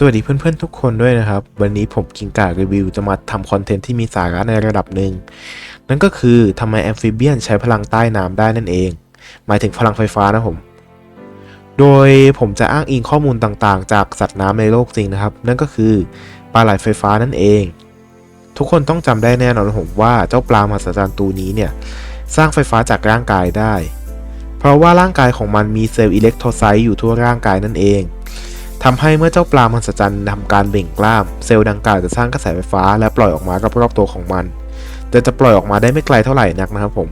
สวัสดีเพื่อนๆทุกคนด้วยนะครับ วันนี้ผมกิงการีวิวจะมาทำคอนเทนต์ที่มีสาระในระดับหนึ่ง นั่นก็คือทำไมแอมฟิเบียนใช้พลังใต้น้ำได้นั่นเอง หมายถึงพลังไฟฟ้านะผม โดยผมจะอ้างอิงข้อมูลต่างๆ จากสัตว์น้ำในโลกจริงนะครับ นั่นก็คือปลาไหลไฟฟ้านั่นเอง ทุกคนต้องจำได้แน่นอนผมว่าเจ้าปลามหัศจรรย์ตัวนี้เนี่ยสร้างไฟฟ้าจากร่างกายได้ เพราะว่าร่างกายของมันมีเซลล์อิเล็กโทรไซต์อยู่ทั่วร่างกายนั่นเอง ทำให้เมื่อเจ้าปลามหัศจรรย์ทำการเบ่งกล้าม เซลล์ดังกล่าวจะสร้างกระแสไฟฟ้า และปล่อยออกมากรอบตัวของมัน แต่จะปล่อยออกมาได้ไม่ไกลเท่าไหร่นักนะครับผม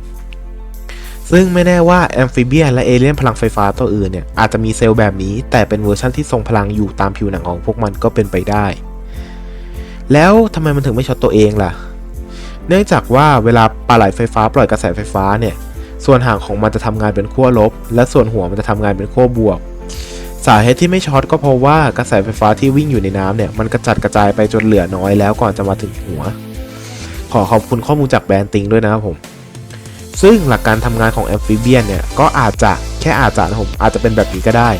ซึ่งไม่แน่ว่าแอมฟิเบียและเอเลี่ยนพลังไฟฟ้าตัวอื่นเนี่ยอาจจะมีเซลล์แบบนี้ แต่เป็นเวอร์ชันที่ทรงพลังอยู่ตามผิวหนังของพวกมันก็เป็นไปได้ แล้วทำไมมันถึงไม่ช็อตตัวเองล่ะ เนื่องจากว่าเวลาปลาไหลไฟฟ้าปล่อยกระแสไฟฟ้าเนี่ย ส่วนหางของมันจะทำงานเป็นขั้วลบ และส่วนหัวมันจะทำงานเป็นขั้วบวก สาเหตุที่ไม่ช็อตก็เพราะว่ากระแสไฟฟ้าที่วิ่งอยู่ในน้ำเนี่ยมันกระจัดกระจายไปจนเหลือน้อยแล้วก่อนจะมาถึงหัว ขอขอบคุณข้อมูลจากแบรนด์ติงด้วยนะครับผม ซึ่งหลักการทำงานของแอมฟิเบียนเนี่ยก็อาจจะแค่อาจจะนะผมอาจจะเป็นแบบนี้ก็ได้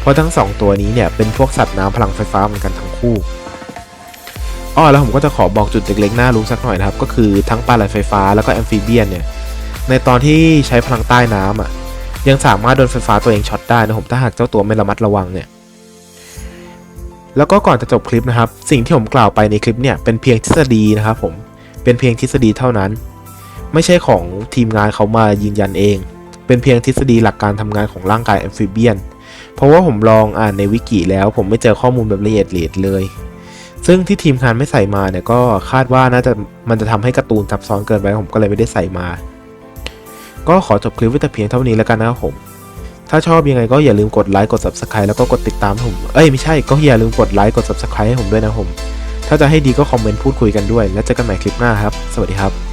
เพราะทั้งสองตัวนี้เนี่ยเป็นพวกสัตว์น้ำพลังไฟฟ้าเหมือนกันทั้งคู่อ้อแล้วผมก็จะขอบอกจุดเล็กๆน่ารู้สักหน่อยนะครับ ก็คือทั้งปลาไหลไฟฟ้าแล้วก็แอมฟิเบียนเนี่ยในตอนที่ใช้พลังใต้น้ำอะ ยังสามารถโดนไฟฟ้าตัวเองช็อตได้นะผมถ้าหากเจ้าตัวไม่ระมัดระวังเนี่ยแล้วก็ก่อนจะจบคลิปนะครับ สิ่งที่ผมกล่าวไปในคลิปเนี่ยเป็นเพียงทฤษฎีนะครับผมเป็นเพียงทฤษฎีเท่านั้น ไม่ใช่ของทีมงานเขามายืนยันเอง เป็นเพียงทฤษฎีหลักการทำงานของร่างกายแอมฟิเบียนเพราะว่าผมลองอ่านในวิกิแล้ว ผมไม่เจอข้อมูลแบบละเอียดเอียดเลย ซึ่งที่ทีมงานไม่ใส่มาเนี่ยก็คาดว่าน่าจะมันจะทำให้การ์ตูนซับซ้อนเกินไปผมก็เลยไม่ได้ใส่มา ก็ขอจบคลิปไว้แต่เพียงเท่านี้แล้วกันนะครับผม ถ้าชอบยังไงก็อย่าลืมกดไลค์กด subscribe แล้วก็กดติดตามผม เอ้ยไม่ใช่ก็อย่าลืมกดไลค์กด subscribe ให้ผมด้วยนะผม ถ้าจะให้ดีก็คอมเมนต์พูดคุยกันด้วย แล้วเจอกันใหม่คลิปหน้าครับ สวัสดีครับ